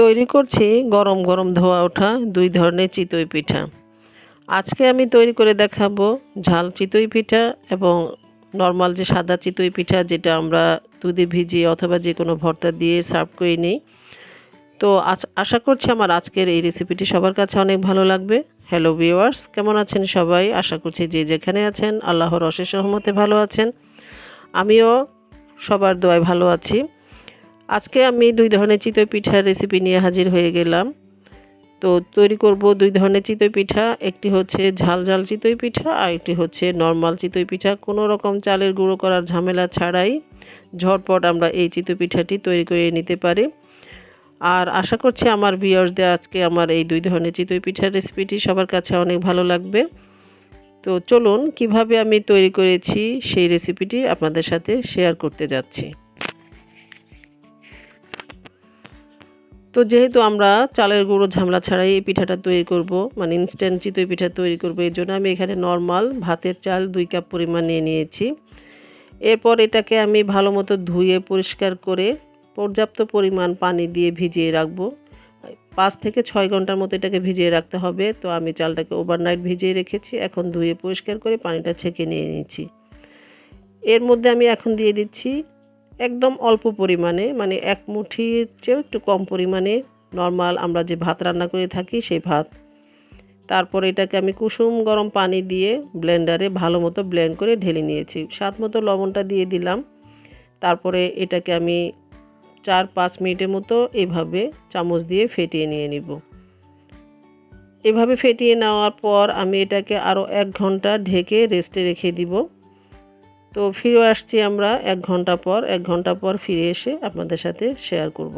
তৈরি করছি গরম গরম ধোয়া ওঠা দুই ধরনের চিতই পিঠা। আজকে আমি তৈরি করে দেখাবো ঝাল চিতই পিঠা এবং নর্মাল যে সাদা চিতই পিঠা যেটা আমরা দুধে ভিজিয়ে অথবা যে কোনো ভর্তা দিয়ে সার্ভ করে নিই। তো আশা করছি আমার আজকের এই রেসিপিটি সবার কাছে অনেক ভালো লাগবে। হ্যালো ভিউয়ার্স, কেমন আছেন সবাই? আশা করছি যে যেখানে আছেন, আল্লাহর অশেষ রহমতে ভালো আছেন। আমিও সবার দোয়ায় ভালো আছি। আজকে আমি দুই ধরনের চিতই পিঠার রেসিপি নিয়ে হাজির হয়ে গেলাম। তো তৈরি করব দুই ধরনের চিতই পিঠা, একটি হচ্ছে ঝাল ঝাল চিতই পিঠা আর একটি হচ্ছে নর্মাল চিতই পিঠা। কোনো রকম চালের গুঁড়ো করার ঝামেলা ছাড়াই ঝটপট আমরা এই চিতই পিঠাটি তৈরি করে নিতে পারি। আর আশা করছি আমার ভিউয়ার্সদের আজকে আমার এই দুই ধরনের চিতই পিঠার রেসিপিটি সবার কাছে অনেক ভালো লাগবে। তো চলুন, কীভাবে আমি তৈরি করেছি সেই রেসিপিটি আপনাদের সাথে শেয়ার করতে যাচ্ছি। তো যেহেতু আমরা চালের গুঁড়ো ঝামলা ছাড়াই এই পিঠাটা তৈরি করব মানে ইনস্ট্যান্ট চিতই পিঠা তৈরি করব, এই জন্য আমি এখানে নর্মাল ভাতের চাল দুই কাপ পরিমাণ নিয়ে নিয়েছি। এরপর এটাকে আমি ভালো মতো ধুয়ে পরিষ্কার করে পর্যাপ্ত পরিমাণ পানি দিয়ে ভিজিয়ে রাখব। পাঁচ থেকে ছয় ঘণ্টার মতো এটাকে ভিজিয়ে রাখতে হবে, তো আমি চালটাকে ওভারনাইট ভিজিয়ে রেখেছি, এখন ধুয়ে পরিষ্কার করে পানিটা ছেঁকে নিয়ে নিয়েছি। এর মধ্যে আমি এখন দিয়ে দিচ্ছি একদম অল্প পরিমাণে মানে এক মুঠির চেয়েও একটু কম পরিমাণে নর্মাল আমরা যে ভাত রান্না করে থাকি সেই ভাত। তারপর এটাকে আমি কুসুম গরম পানি দিয়ে ব্লেন্ডারে ভালো মতো ব্লেন্ড করে ঢেলে নিয়েছি। স্বাদ মতো লবণটা দিয়ে দিলাম। তারপরে এটাকে আমি চার পাঁচ মিনিটের মতো এভাবে চামচ দিয়ে ফেটিয়ে নিয়ে নিব। এভাবে ফেটিয়ে নেওয়ার পর আমি এটাকে আরও এক ঘণ্টা ঢেকে রেস্টে রেখে দিব। তো ফিরে আসছি আমরা এক ঘণ্টা পর, এক ঘণ্টা পর ফিরে এসে আপনাদের সাথে শেয়ার করব।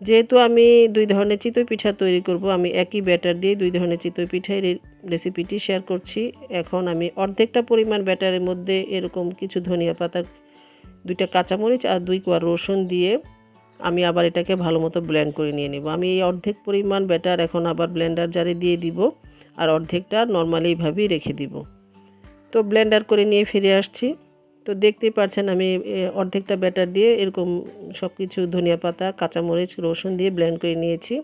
যেহেতু আমি দুই ধরনের চিতই পিঠা তৈরি করব, আমি একই ব্যাটার দিয়ে দুই ধরনের চিতই পিঠার রেসিপিটি শেয়ার করছি। এখন আমি অর্ধেকটা পরিমাণ ব্যাটারের মধ্যে এরকম কিছু ধনিয়া পাতা, দুইটা কাঁচামরিচ আর দুই কোয়া রসুন দিয়ে আমি আবার এটাকে ভালো মতো ব্লেন্ড করে নিয়ে নেব। আমি এই অর্ধেক পরিমাণ ব্যাটার এখন আবার ব্লেন্ডার জারে দিয়ে দিব আর অর্ধেকটা নর্মালি এইভাবেই রেখে দিব। তো ব্লেন্ডার করে নিয়ে ফিরে আসছি। তো দেখতেই পারছেন আমি অর্ধেকটা ব্যাটার দিয়ে এরকম সব কিছু ধনিয়া পাতা, কাঁচামরিচ, রসুন দিয়ে ব্লেন্ড করে নিয়েছি।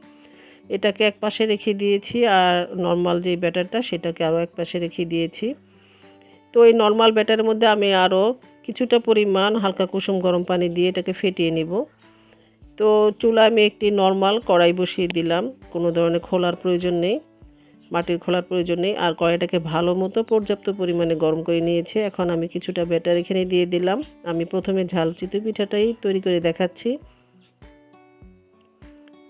এটাকে এক পাশে রেখে দিয়েছি আর নর্মাল যে ব্যাটারটা সেটাকে আরও এক পাশে রেখে দিয়েছি। তো এই নর্মাল ব্যাটারের মধ্যে আমি আরও কিছুটা পরিমাণ হালকা কুসুম গরম পানি দিয়ে এটাকে ফেটিয়ে নিব। তো চুলা আমি একটি নর্মাল কড়াই বসিয়ে দিলাম, কোনো ধরনের খোলার প্রয়োজন নেই। মাটির খোলার প্রয়োজন নেই। আর কড়াইটাকে ভালো মতো পর্যাপ্ত পরিমাণে গরম করে নিয়েছে। এখন আমি কিছুটা ব্যাটার এখানে দিয়ে দিলাম। আমি প্রথমে ঝাল চিতই পিঠাটাই তৈরি করে দেখাচ্ছি।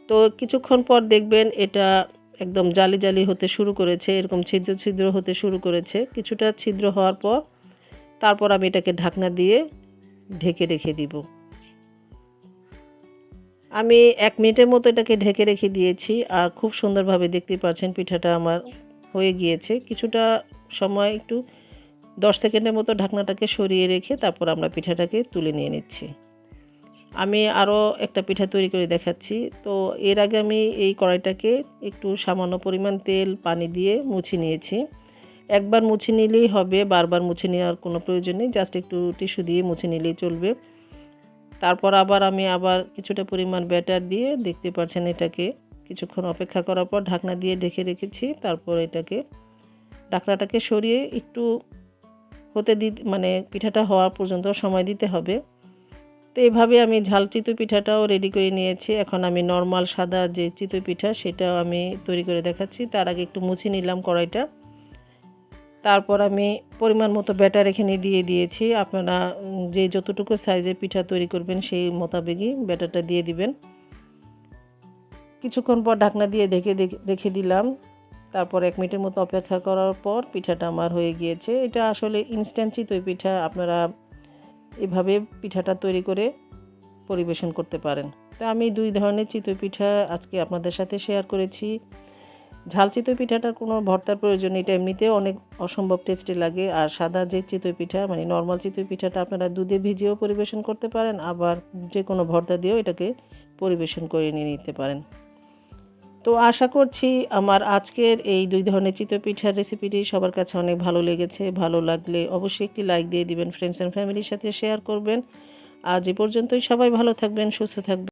তো কিছুক্ষণ পর দেখবেন এটা একদম জালি জালি হতে শুরু করেছে, এরকম ছিদ্র ছিদ্র হতে শুরু করেছে। কিছুটা ছিদ্র হওয়ার পর, তারপর আমি এটাকে ঢাকনা দিয়ে ঢেকে রেখে দিব। আমি এক মিনিটের মতো এটাকে ঢেকে রেখে দিয়েছি আর খুব সুন্দরভাবে দেখতে পাচ্ছেন পিঠাটা আমার হয়ে গিয়েছে। কিছুটা সময় একটু দশ সেকেন্ডের মতো ঢাকনাটাকে সরিয়ে রেখে তারপর আমরা পিঠাটাকে তুলে নিয়ে নিচ্ছি। আমি আরও একটা পিঠা তৈরি করে দেখাচ্ছি। তো এর আগে আমি এই কড়াইটাকে একটু সামান্য পরিমাণ তেল, পানি দিয়ে মুছে নিয়েছি। একবার মুছে নিলেই হবে, বারবার মুছে নেওয়ার কোনো প্রয়োজন নেই, জাস্ট একটু টিস্যু দিয়ে মুছে নিলেই চলবে। তারপর আবার আমি আবার কিছুটা পরিমাণ ব্যাটার দিয়ে দেখতে পাচ্ছেন এটাকে। কিছুক্ষণ অপেক্ষা করার পর ঢাকনা দিয়ে ঢেকে রেখেছি। তারপর এটাকে ঢাকনাটাকে সরিয়ে একটু হতে দি মানে পিঠাটা হওয়া পর্যন্ত সময় দিতে হবে। তো এইভাবে আমি ঝাল চিতই পিঠাটাও রেডি করে নিয়েছি। এখন আমি নর্মাল সাদা যে চিতই পিঠা সেটাও আমি তৈরি করে দেখাচ্ছি। তার আগে একটু মুছে নিলাম কড়াইটা। তারপর আমি পরিমাণ মতো ব্যাটার এখানে দিয়ে দিয়েছি। আপনারা যে যতটুকু সাইজে পিঠা তৈরি করবেন, সেই মোতাবেকই ব্যাটারটা দিয়ে দিবেন। কিছুক্ষণ পর ঢাকনা দিয়ে ঢেকে রেখে দিলাম। তারপর এক মিনিটের মতো অপেক্ষা করার পর পিঠাটা আমার হয়ে গিয়েছে। এটা আসলে ইনস্ট্যান্ট চিতই পিঠা, আপনারা এভাবে পিঠাটা তৈরি করে পরিবেশন করতে পারেন। তো আমি দুই ধরনের চিতই পিঠা আজকে আপনাদের সাথে শেয়ার করেছি। ঝাল চিতই পিঠাটার কোনো ভর্তার প্রয়োজন এটা এমনিতেও অনেক অসম্ভব টেস্টি লাগে। আর সাদা যে চিতই পিঠা মানে নর্মাল চিতই পিঠাটা আপনারা দুধে ভিজিয়েও পরিবেশন করতে পারেন, আবার যে কোনো ভর্তা দিয়েও এটাকে পরিবেশন করে নিয়ে নিতে পারেন। তো আশা করছি আমার আজকের এই দুই ধরনের চিতই পিঠার রেসিপিটি সবার কাছে অনেক ভালো লেগেছে। ভালো লাগলে অবশ্যই একটি লাইক দিয়ে দিবেন ফ্রেন্ডস অ্যান্ড ফ্যামিলির সাথে শেয়ার করবেন। আজ এ পর্যন্তই। সবাই ভালো থাকবেন, সুস্থ থাকবেন।